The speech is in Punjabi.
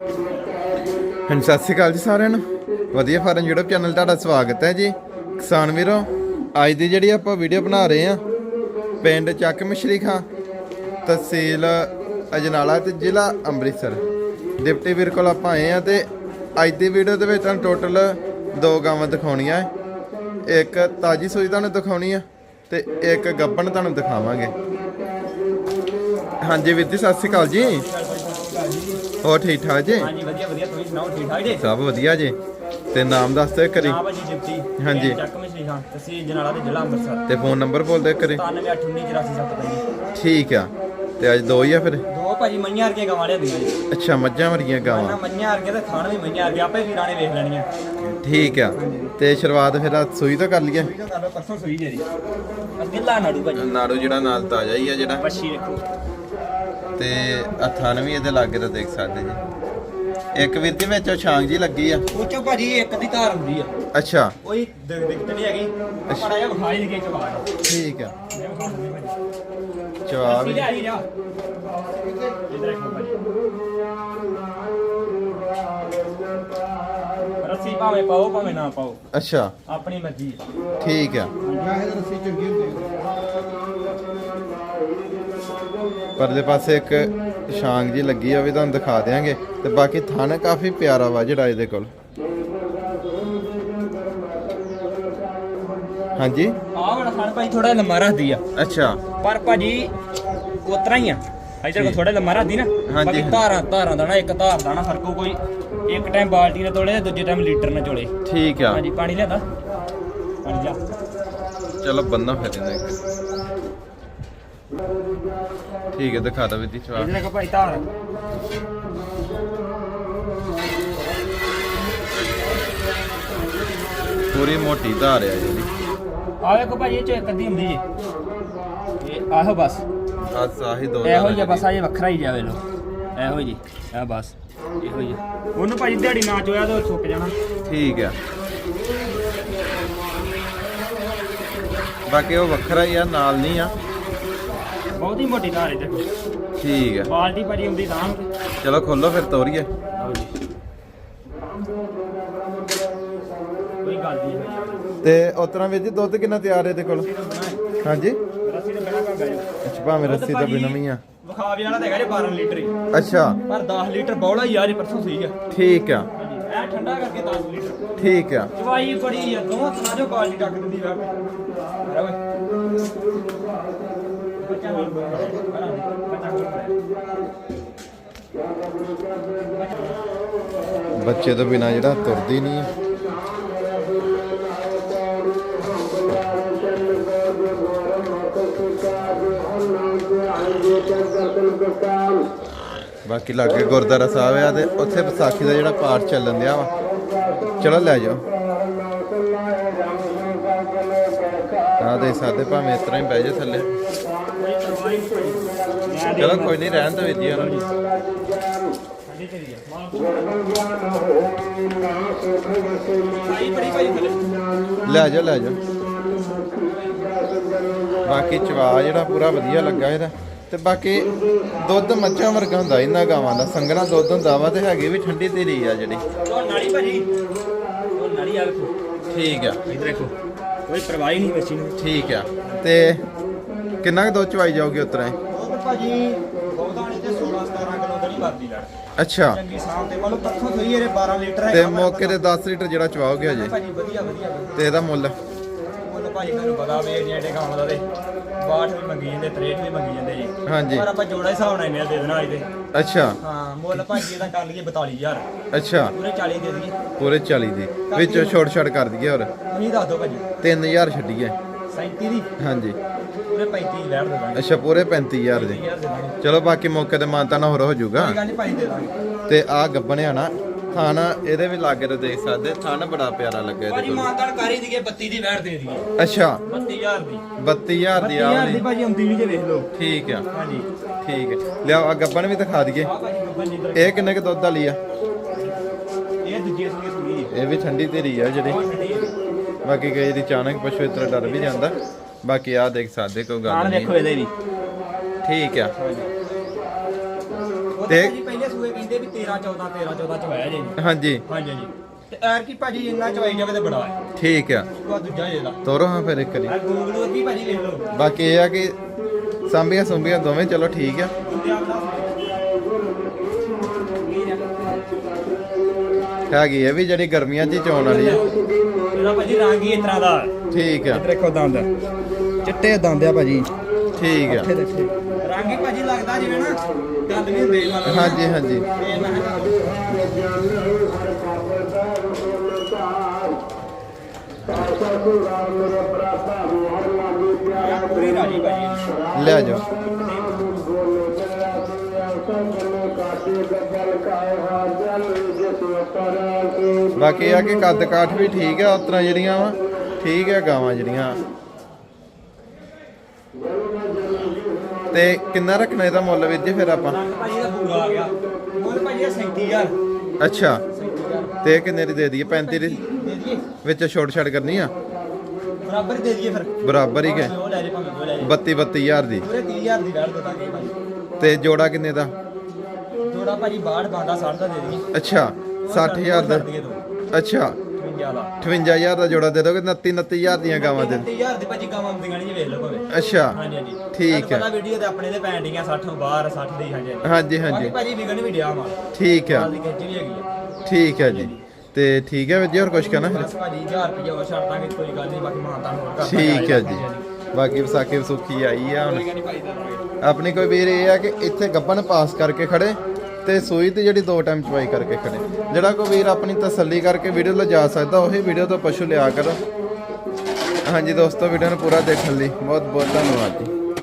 ਹਾਂਜੀ, ਸਤਿ ਸ਼੍ਰੀ ਅਕਾਲ ਜੀ ਸਾਰਿਆਂ ਨੂੰ। ਵਧੀਆ ਫਾਰਮ YouTube ਚੈਨਲ ਤੁਹਾਡਾ ਸਵਾਗਤ ਹੈ ਜੀ। ਕਿਸਾਨ ਵੀਰੋ, ਅੱਜ ਦੀ ਜਿਹੜੀ ਆਪਾਂ ਵੀਡੀਓ ਬਣਾ ਰਹੇ ਆ ਪਿੰਡ ਚੱਕ ਮਛਲੀ ਖਾਂ, ਤਹਿਸੀਲ ਅਜਨਾਲਾ ਤੇ ਜ਼ਿਲ੍ਹਾ ਅੰਮ੍ਰਿਤਸਰ। ਡਿਪਟੀ ਵੀਰ ਕੋਲ ਆਪਾਂ ਆਏ ਆ ਤੇ ਅੱਜ ਦੀ ਵੀਡੀਓ ਦੇ ਵਿੱਚ ਤੁਹਾਨੂੰ ਟੋਟਲ ਦੋ ਗਾਵਾਂ ਦਿਖਾਉਣੀਆਂ ਇੱਕ ਤਾਜੀ ਸੂਈ ਤੁਹਾਨੂੰ ਦਿਖਾਉਣੀ ਆ ਤੇ ਇੱਕ ਗੱਬਣ ਤੁਹਾਨੂੰ ਦਿਖਾਵਾਂਗੇ। ਹਾਂਜੀ ਵੀਰ ਜੀ, ਸਤਿ ਸ਼੍ਰੀ ਅਕਾਲ ਜੀ। ਹੋਰ ਠੀਕ ਠਾਕ ਜੀ? ਹਾਂਜੀ ਵਧੀਆ ਵਧੀਆ ਤੁਸੀਂ ਸੁਣਾਓ ਠੀਕ ਠਾਕ ਜੀ? ਸਭ ਵਧੀਆ ਜੀ। ਤੇ ਨਾਮ ਦੱਸ ਦਿਓ ਕਰੀ ਹਾਂ ਭਾਜੀ ਜਿਪਤੀ ਹਾਂਜੀ। ਚੱਕ ਮਛਲੀ ਖਾਂ ਤਹਿਸੀਲ ਜਨਾਲਾ ਤੇ ਜ਼ਿਲ੍ਹਾ ਅੰਮ੍ਰਿਤਸਰ। ਤੇ ਫੋਨ ਨੰਬਰ ਬੋਲ ਦਿਓ ਕਰੀ 98819487 ਜੀ। ਠੀਕ ਆ। ਤੇ ਅੱਜ ਦੋ ਹੀ ਆ ਫਿਰ? ਦੋ ਭਾਜੀ ਮਈਆਂ ਵਰਗੀਆਂ ਗਾਵਾਂ ਲਿਆਂਦੀਆਂ ਜੀ। ਅੱਛਾ ਮੱਝਾਂ ਵਰਗੀਆਂ ਨਾ ਗਾਵਾਂ ਮਈਆਂ ਵਰਗੀਆਂ ਤੇ ਖਾਣ ਵੀ ਮਈਆਂ ਵਰਗੀਆਂ। ਆਪੇ ਵੀਰਾਂ ਨੇ ਵੇਖ ਲੈਣੀਆਂ। ਠੀਕ ਆ। ਤੇ ਸ਼ੁਰੂਆਤ ਫਿਰ ਆ ਸੂਈ ਤੋਂ ਕਰ ਲਈਏ? ਕੋਈ ਤਾਂ ਗੱਲ ਪਰਸੋਂ ਸੋਈ ਜੇ। ਜੀ ਅਸਕਿਲਾ ਨਾੜੂ ਭਾਜੀ। ਨਾੜੂ ਜਿਹੜਾ ਨਾਲ ਤਾਜ਼ਾ ਹੀ ਆ ਜਿਹੜਾ। ਬੱਛੀ ਦੇਖੋ ਤੇ ਅਥਾਨ ਵੀ ਇਹਦੇ ਲਾਗੇ ਤਾਂ ਦੇਖ ਸਕਦੇ ਜੀ। ਇੱਕ ਵੀਰ ਜੀ ਵਿੱਚ ਛਾਂਗ ਜੀ ਲੱਗੀ ਆ। ਉਹ ਚੋਂ ਭਾਜੀ ਇੱਕ ਦੀ ਧਾਰ ਹੁੰਦੀ ਆ। ਅੱਛਾ। ਕੋਈ ਦਿਕ- ਦਿੱਕਤ ਨਹੀਂ ਹੈਗੀ। ਮਾੜਾ ਜਿਹਾ ਵਿਖਾਈ ਦੇ ਕੇ ਚਵਾ ਠੀਕ ਆ। ਜਵਾਬ ਰੱਸੀ ਲਿਆਈ ਜਾ ਇਧਰ ਦੇਖੋ ਭਾਜੀ ਰੱਸੀ ਭਾਵੇਂ ਪਾਓ ਭਾਵੇਂ ਨਾ ਪਾਓ। ਅੱਛਾ। ਆਪਣੀ ਮਰਜ਼ੀ ਹੈ ਠੀਕ ਆ। ਪਰਲੇ ਪਾਸੇ ਇੱਕ ਛਾਂਗ ਜੀ ਲੱਗੀ ਆ ਵੀ ਤੁਹਾਨੂੰ ਦਿਖਾ ਦਿਆਂਗੇ। ਤੇ ਬਾਕੀ ਥਣ ਕਾਫੀ ਪਿਆਰਾ ਵਾ ਜਿਹੜਾ ਇਹਦੇ ਕੋਲ। ਹਾਂਜੀ? ਆਹ ਵਾਲਾ ਖਾਣ ਭਾਈ ਥੋੜਾ ਲੰਮਾ ਰੱਖਦੀ ਆ। ਅੱਛਾ। ਪਰ ਭਾਜੀ ਉਤਰਾ ਹੀ ਆ। ਇਧਰ ਕੋ ਥੋੜਾ ਲੰਮਾ ਰੱਖਦੀ ਨਾ। ਹਾਂਜੀ। ਬਾਕੀ ਧਾਰਾਂ ਧਾਰਾਂ ਦਾ ਨਾ ਇੱਕ ਧਾਰ ਦਾ ਨਾ ਫਰਕੋ ਕੋਈ ਇੱਕ ਟਾਈਮ ਬਾਲਟੀ ਨਾਲ ਤੋਲੇ ਤੇ ਦੂਜੇ ਟਾਈਮ ਲੀਟਰ ਨਾਲ ਚੋਲੇ ਠੀਕ ਆ। ਹਾਂਜੀ ਪਾਣੀ ਲਿਆਦਾ। ਪਾਣੀ ਲਿਆ। ਚਲੋ ਬੰਨਾ ਫਿਰ ਇਹਨੇ ਠੀਕ ਹੈ ਦਿਖਾ ਦੋ ਜੀ ਚਵਾ ਇਧਰ ਦੇਖੋ ਭਾਈ ਧਾਰ। ਪੂਰੀ ਮੋਟੀ ਧਾਰ ਆ ਜਿਹੜੀ ਆਹ ਵੇਖੋ ਭਾਜੀ ਇਹ ਚ ਇੱਕ ਅੱਧੀ ਹੁੰਦੀ ਜੀ। ਇਹ ਆਹੋ ਬਸ। ਆ ਸਾਹੀ ਦੋ ਇਹੋ ਹੀ ਆ ਬਸ ਆ ਇਹ ਵੱਖਰਾ ਹੀ ਜਾਵੇ ਲੋ ਇਹੋ ਜੀ ਆ ਬਸ ਇਹੋ ਆ। ਉਹਨੂੰ ਭਾਜੀ ਦਿਹਾੜੀ ਨਾ ਚੋਇਆ ਤਾਂ ਉਹ ਸੁੱਕ ਜਾਣਾ। ਠੀਕ ਆ ਬਾਕੀ ਉਹ ਵੱਖਰਾ ਹੀ ਆ ਨਾਲ ਨਹੀਂ ਆ। ਬਹੁਤ ਹੀ ਮੋਟੀ ਧਾਰ ਹੈ ਦੇਖੋ ਠੀਕ ਆ। ਬਾਲਟੀ ਭਾਜੀ ਹੁੰਦੀ ਤਾਂ। ਚਲੋ ਖੋਲੋ ਫਿਰ ਤੋਰੀਏ। ਆਓ ਜੀ। ਕੋਈ ਗੱਲ ਨਹੀਂ। ਭਾਈ ਤੇ ਉਸ ਤਰ੍ਹਾਂ ਵੀਰ ਜੀ ਦੁੱਧ ਕਿੰਨਾ ਤਿਆਰ ਹੈ ਇਹਦੇ ਕੋਲ? ਹਾਂਜੀ? ਰੱਸੀ ਤੇ ਬਣਾ ਕਾਂਗਾ ਜੀ। ਅੱਛਾ ਭਾਵੇਂ ਰੱਸੀ ਤਾਂ ਬਿਨਾਂ ਵੀ ਆ। ਵਿਖਾਵੇ ਵਾਲਾ ਤਾਂ ਹੈਗਾ ਜੀ 12 ਲੀਟਰ ਹੀ। ਅੱਛਾ। ਪਰ 10 ਲੀਟਰ ਬੌਲਾ ਹੀ ਆ ਜੀ ਪਰਸੋਂ ਸਹੀ ਆ। ਠੀਕ ਆ। ਇਹ ਠੰਡਾ ਕਰਕੇ 10 ਲੀਟਰ। ਠੀਕ ਆ। ਚਵਾਈ ਬੜੀ ਆ ਦੋਵਾਂ ਤਰ੍ਹਾਂ ਜੋ ਬਾਲਟੀ ਟੱਕ ਦਿੰਦੀ ਵਾ ਓਏ। ਬੱਚੇ ਤੋਂ ਬਿਨਾ ਜਿਹੜਾ ਤੁਰਦੀ ਨਹੀਂ ਬਾਕੀ ਲਾਗੇ ਗੁਰਦਾਰਾ ਸਾਹਿਬ ਆ ਤੇ ਉੱਥੇ ਵਿਸਾਖੀ ਦਾ ਜਿਹੜਾ ਪਾਠ ਚੱਲਣ ਦਿਆ ਵਾ। ਚਲੋ ਲੈ ਜਾਓ। ਆ ਦੇ ਸਾਡੇ ਭਾਵੇਂ ਇਸ ਤਰ੍ਹਾਂ ਹੀ ਬਹਿ ਜਾ ਥੱਲੇ ਕੋਈ ਪਰਵਾਹ ਨਹੀਂ ਭਾਈ ਚਲੋ ਕੋਈ ਨਹੀਂ ਰਹਿਣ ਦੋ ਵੀਰ ਜੀ ਇਹਨਾਂ ਨੂੰ ਤੇਰੀ ਲੈ ਜਾ ਲੈ ਜਾ ਬਾਕੀ ਚਵਾ ਜਿਹੜਾ ਪੂਰਾ ਵਧੀਆ ਲੱਗਾ ਇਹਦਾ। ਤੇ ਬਾਕੀ ਦੁੱਧ ਮੱਝਾਂ ਵਰਗਾ ਹੁੰਦਾ ਇਹਨਾਂ ਗਾਵਾਂ ਦਾ ਸੰਗਣਾ ਦੁੱਧ ਹੁੰਦਾ ਵਾ ਤੇ ਹੈਗੀ ਵੀ ਠੰਡੀ ਧੀਰੀ ਆ ਜਿਹੜੀ। ਉਹ ਨਾਲੀ ਭਾਜੀ ਉਹ ਨਾਲੀ ਆ ਵੇਖੋ। ਠੀਕ ਆ। ਇਧਰ ਦੇਖੋ ਕੋਈ ਪਰਵਾਹ ਹੀ ਨਹੀਂ ਬੱਚੀ ਨੂੰ। ਠੀਕ ਆ। ਤੇ ਕਿੰਨਾ ਕੁ ਦੁੱਧ ਚਵਾਈ ਜਾਓਗੇ ਉਤਰਾ ਭਾਜੀ ਨੇ ਤੇ 16 17 ਕਿਲੋ ਦੜੀ ਵਰਦੀ ਲੜ ਅੱਛਾ। ਚੰਗੀ ਸਾਹ ਤੇ ਮਤਲਬ ਪਰਸੋਂ ਸਹੀ ਇਹਦੇ 12 ਲੀਟਰ ਹੈ ਤੇ ਮੌਕੇ ਤੇ 10 ਲੀਟਰ ਜਿਹੜਾ ਭਾਜੀ ਵਧੀਆ ਵਧੀਆ ਤੇ ਇਹਦਾ ਮੁੱਲ? ਉਹ ਭਾਜੀ ਤੁਹਾਨੂੰ ਪਤਾ ਵੇ ਜਿਹੜੇ ਗਾਉਣ ਦਾ ਤੇ 62 ਵੀ ਮੰਗੀ ਜਾਂਦੇ 63 ਵੀ ਮੰਗੀ ਜਾਂਦੇ ਜੀ। ਹਾਂਜੀ। ਪਰ ਆਪਾਂ ਜੋੜਾ ਹਿਸਾਬ ਨਾਲ ਇੰਨੇ ਦੇ ਦੇਣਾ ਇਹਦੇ ਅੱਛਾ। ਹਾਂ ਮੁੱਲ ਭਾਜੀ ਇਹਦਾ ਕਰ ਲਈਏ 42000 ਅੱਛਾ। ਪੂਰੇ 40 ਦੇ ਦਈਏ। ਪੂਰੇ 40 ਦੀ। ਵਿੱਚੋਂ ਛੋਟ ਛੜ ਕਰ ਦਈਏ ਹੋਰ? ਤੁਸੀਂ ਦੱਸ ਦਿਓ ਭਾਜੀ। 3000 ਛੱਡੀਏ। 37 ਦੀ। ਹਾਂਜੀ। ਪੂਰੇ 35 ਲੈਣ ਦੇ ਦਾਂਗੇ। ਅੱਛਾ ਪੂਰੇ 35000 ਦੇ। 35000 ਦੇ ਦਾਂਗੇ। ਚਲੋ ਬਾਕੀ ਮੌਕੇ ਤੇ ਮਾਨਤਾ ਨਾ ਹੋਰ ਹੋ ਜਾਊਗਾ। ਕੋਈ ਗੱਲ ਨਹੀਂ ਭਾਜੀ ਦੇ ਦਾਂਗੇ। ਤੇ ਆ ਗੱਬਣਿਆ ਨਾ ਥਾਨ ਇਹਦੇ ਵੀ ਲਾਗੇ ਤੇ ਦੇਖ ਸਕਦੇ ਥਾਨ ਬੜਾ ਪਿਆਰਾ ਲੱਗਾ ਇਹਦੇ ਭਾਜੀ ਕੋਲ। ਮਾਨਦਾਨ ਕਰੀ ਦੀਏ 32 ਦੀ ਵੈਟ ਦੇ ਦਈਏ। ਅੱਛਾ। 32000 ਦੀ। 32000 ਦੀ ਆ 32000 ਦੀ ਵਾਲੀ। ਭਾਜੀ ਹੁੰਦੀ ਵੀ ਜੇ ਵੇਖ ਲਓ। ਠੀਕ ਆ। ਹਾਂਜੀ। ਠੀਕ ਹੈ ਲਿਆਓ ਆ ਗੱਬਣ ਵੀ ਦਿਖਾ ਦਈਏ। ਆ ਭਾਜੀ ਗੱਬਨ ਜਿੱਧਰ ਇਹ ਕਿੰਨੇ ਕੁ ਦੁੱਧ ਵਾਲੀ ਆ? ਇਹ ਦੂਜੀ ਸੂਈ ਸੂਈ ਇਹ ਵੀ ਠੰਡੀ ਧੀਰੀ ਆ ਜਿਹੜੀ। ਬਾਕੀ ਕਈ ਦੀ ਅਚਾਨਕ ਪਸ਼ੂ ਇਸ ਤਰ੍ਹਾਂ ਡਰ ਵੀ ਜਾਂਦਾ। ਬਾਕੀ ਆ ਦੇਖ ਸਕਦੇ ਕੋਈ ਗੱਲ ਨਹੀਂ। ਦੇਖੋ ਇਹਦੇ ਵੀ। ਠੀਕ ਆ। ਤੇ- ਤੇ ਪਹਿਲੇ ਸੂਏ ਕਹਿੰਦੇ ਵੀ 13 13 14 13 14 ਚ ਹੋਇਆ ਜੀ। ਹਾਂਜੀ। ਹਾਂਜੀ ਹਾਂਜੀ। ਤੇ ਐਰ ਕੀ ਭਾਜੀ ਇੰਨਾ ਚਵਾਈ ਜਾਵੇ ਤੇ ਬੜਾ ਹੈ। ਠੀਕ ਆ। ਉਹ ਦੂਜਾ ਇਹਦਾ ਤੋਰੋ ਹਾਂ ਫਿਰ ਇੱਕ ਵਾਰੀ। ਆ ਗੂਗਲ ਭਾਜੀ ਵੇਖ ਲਓ। ਬਾਕੀ ਇਹ ਆ ਕਿ ਸਾਂਭੀਆਂ ਸੁੰਭੀਆਂ ਦੋਵੇਂ ਚਲੋ ਠੀਕ ਆ। ਆਪਦਾ ਹੈਗੀ ਇਹ ਵੀ ਜਿਹੜੀ ਗਰਮੀਆਂ 'ਚ ਹੀ ਚੋਣ ਵਾਲੀ ਆ। ਇਹਦਾ ਭਾਜੀ ਰੰਗ ਹੀ ਇਸ ਤਰ੍ਹਾਂ ਦਾ ਠੀਕ ਆ। ਦੇਖੋ ਦੰਦ। ਚਿੱਟੇ ਦੰਦ ਆ ਭਾਜੀ। ਠੀਕ ਆ। ਰੰਗ ਹੀ ਭਾਜੀ ਲੱਗਦਾ ਜਿਵੇਂ ਨਾ ਦੰਦ ਵੀ ਹੁੰਦੇ ਮੰਨ ਲਓ ਹਾਂਜੀ ਹਾਂਜੀ। ਪੂਰੀ ਰਾਜੀ ਭਾਜੀ। ਲੈ ਜਾਓ। ਬਾਕੀ ਇਹ ਆ ਕਿ ਕੱਦ ਕਾਠ ਵੀ ਠੀਕ ਆ ਉਤਰਾ ਜਿਹੜੀਆਂ ਵਾ ਠੀਕ ਆ ਗਾਵਾਂ ਜਿਹੜੀਆਂ। ਤੇ ਕਿੰਨਾ ਰੱਖਣਾ ਇਹਦਾ ਮੁੱਲ ਵੀਰ ਜੀ ਫਿਰ ਆਪਾਂ? ਰੰਗ ਭਾਜੀ ਦਾ ਪੂਰਾ ਆ ਗਿਆ। ਮੁੱਲ ਭਾਜੀ ਦਾ 37000 ਅੱਛਾ। 37000 ਤੇ ਕਿੰਨੇ ਦੀ ਦੇ ਦਈਏ? 35 ਦੀ? ਦੇ ਦਈਏ। ਵਿੱਚ ਛੋਟ ਛੜ ਕਰਨੀ ਆ? ਬਰਾਬਰ ਹੀ ਦੇ ਦਈਏ ਫਿਰ। ਬਰਾਬਰ ਹੀ ਕਿ ਉਹ ਲੈ ਜੇ ਭਾਵੇਂ ਉਹ ਲੈ ਜੇ। 32 32000 ਦੀ। ਪੂਰੇ 30000 ਦੀ ਵੈਟ ਦਾਂਗੇ ਭਾਜੀ ਤੇ ਜੋੜਾ ਕਿੰਨੇ ਦਾ? ਜੋੜਾ ਭਾਜੀ 62 ਬੰਦਾ 60 ਦਾ ਦੇ ਦਈਏ। ਅੱਛਾ 60000 ਦਾ। ਕਰ ਦਈਏ ਦੋ। ਅੱਛਾ। 52 ਦਾ 58000 ਦਾ ਜੋੜਾ ਦੇ ਦੋਗੇ 29 29000 ਦੀਆਂ ਗਾਵਾਂ ਦੇ। 30000 ਦੀ ਭਾਜੀ ਕੰਮ ਆਉਂਦੀਆਂ ਨਹੀਂ ਵੇਖ ਲਓ ਭਾਵੇਂ। ਅੱਛਾ ਹਾਂਜੀ ਹਾਂਜੀ। ਠੀਕ ਹੈ। ਪਤਾ ਵੀਡੀਓ ਤੇ ਆਪਣੇ ਦੇ ਪੈਂਡਿੰਗਾਂ 60 ਬਾਹਰ 60 ਦੀ ਹਾਂਜੀ ਹਾਂਜੀ। ਹਾਂਜੀ ਭਾਜੀ ਵਿਗਣ ਵੀ ਡਿਆ ਠੀਕ ਦੀ ਵੀ ਹੈਗੀ ਆ। ਠੀਕ ਹੈ ਜੀ। ਤੇ ਠੀਕ ਹੈ ਵੀਰ ਜੀ ਹੋਰ ਕੁਝ ਕਹਿਣਾ ਬਸ ਭਾਜੀ 1000 ਰੁਪਏ ਹੋਰ ਛੱਡ ਦਾਂਗੇ ਕੋਈ ਗੱਲ ਨਹੀਂ ਬਾਕੀ ਮਾਨਤਾਨ ਹੋਰ ਕਰ ਠੀਕ ਹੈ ਜੀ। ਬਾਕੀ ਵਿਸਾਖੀ ਵਿਸੁਖੀ ਆਈ ਆ ਹੁਣ। ਦਾ ਆਪਣੀ ਕੋਈ ਵੀਰ ਇਹ ਆ ਕਿ ਇੱਥੇ ਗੱਬਨ ਪਾਸ ਕਰਕੇ ਖੜੇ। ਤੇ ਸੂਈ ਤੇ ਜਿਹੜੀ ਦੋ ਟਾਈਮ ਚਵਾਈ ਕਰਕੇ ਖੜੇ। ਜਿਹੜਾ ਕੋਈ ਵੀਰ ਆਪਣੀ ਤਸੱਲੀ ਕਰਕੇ ਵੀਡੀਓ ਲਿਜਾ ਸਕਦਾ, ਉਹੀ ਵੀਡੀਓ ਤੋਂ ਪਸ਼ੂ ਲਿਆ ਕਰੋ। ਹਾਂਜੀ ਦੋਸਤੋ, ਵੀਡੀਓ ਨੂੰ ਪੂਰਾ ਦੇਖਣ ਲਈ ਬਹੁਤ ਬਹੁਤ ਧੰਨਵਾਦ ਜੀ।